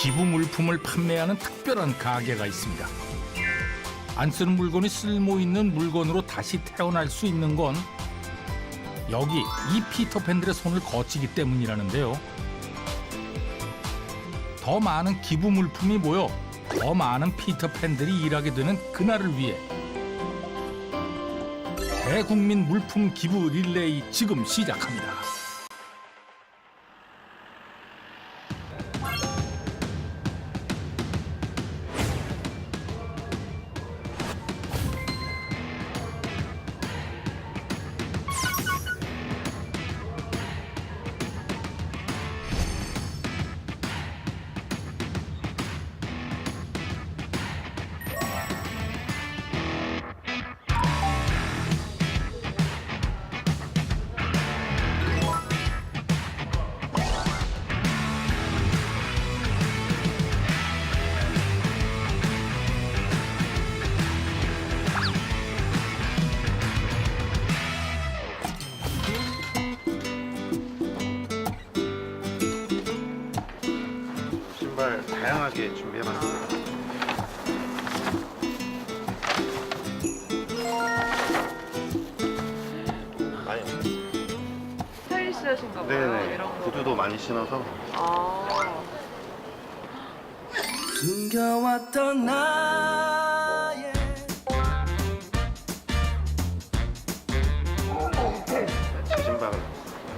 기부 물품을 판매하는 특별한 가게가 있습니다. 안 쓰는 물건이 쓸모 있는 물건으로 다시 태어날 수 있는 건 여기 이 피터팬들의 손을 거치기 때문이라는데요. 더 많은 기부 물품이 모여 더 많은 피터팬들이 일하게 되는 그날을 위해 대국민 물품 기부 릴레이 지금 시작합니다. 다양하게 준비해봤습니다. 많이 없어요. 스타일리시하신가 봐요. 네네. 이런 거. 구두도 많이 신어서 아. 숨겨왔던 나의 제 신발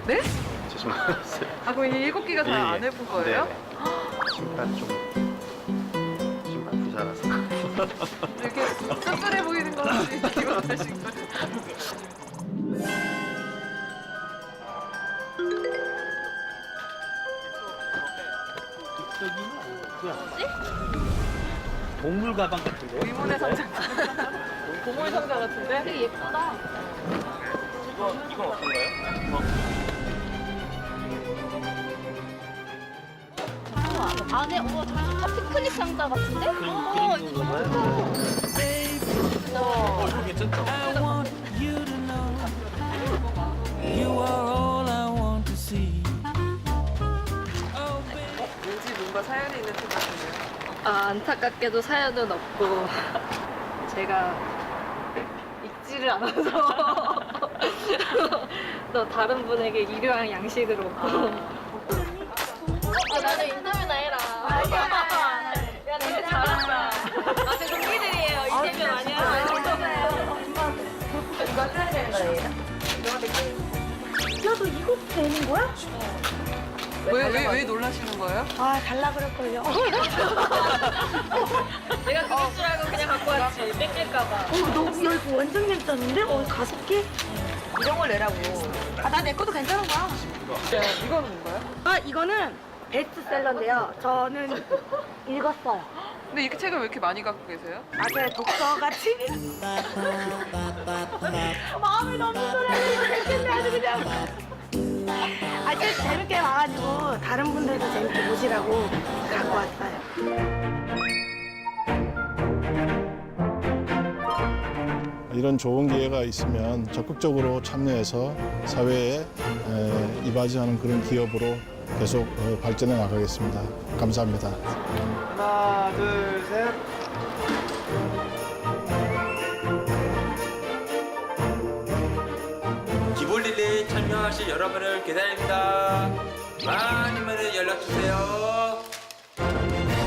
네? 제 신발 샀어요. 아, 그럼 이 일곱 개가 다안 해본 거예요? 네 네. 신발 좀 신발 부자라서. 이렇게 끈끈해 보이는 거 기억하신 거예요? 동물 가방 같은데? 의문의 상자. 보물 상자 같은데? 되게 예쁘다. 이거 이건 어떤가요? 안에 우와 다 피크닉 상자 같은데? 어, 이거 너무 좋다. 어 이거 괜찮다. See. Oh, baby. 왠지 뭔가 사연이 있는 팀 같은데요? 아, 안타깝게도 사연은 없고 제가 읽지를 않아서 또 다른 분에게 일용할 양식으로 아, 이거 어떻게 되는 거예요? 야너 이거 되는 거야? 왜, 왜, 왜 놀라시는 거예요? 아 달라 그럴걸요. 내가 그럴 줄 알고 그냥 갖고 왔지 뺏길까봐 어, 너 야, 이거 완전 괜찮은데? 어 다섯 개? 이런 걸 내라고. 아 나 내 것도 괜찮은 거야. 이거는 뭔가요? 아 이거는 베스트셀러인데요. 저는 읽었어요. 근데 이 책을 왜 이렇게 많이 갖고 계세요? 맞아요 독서가 취미. 마음을 너무 소리하는 아주 그냥. 아 진짜 재밌게 와가지고 다른 분들도 재밌게 보시라고 갖고 왔어요. 이런 좋은 기회가 있으면 적극적으로 참여해서 사회에 에, 이바지하는 그런 기업으로 계속 어, 발전해 나가겠습니다. 감사합니다. 하나, 둘, 셋. 기본 릴레이 참여하실 여러분을 기다립니다. 많이 많이 연락 주세요.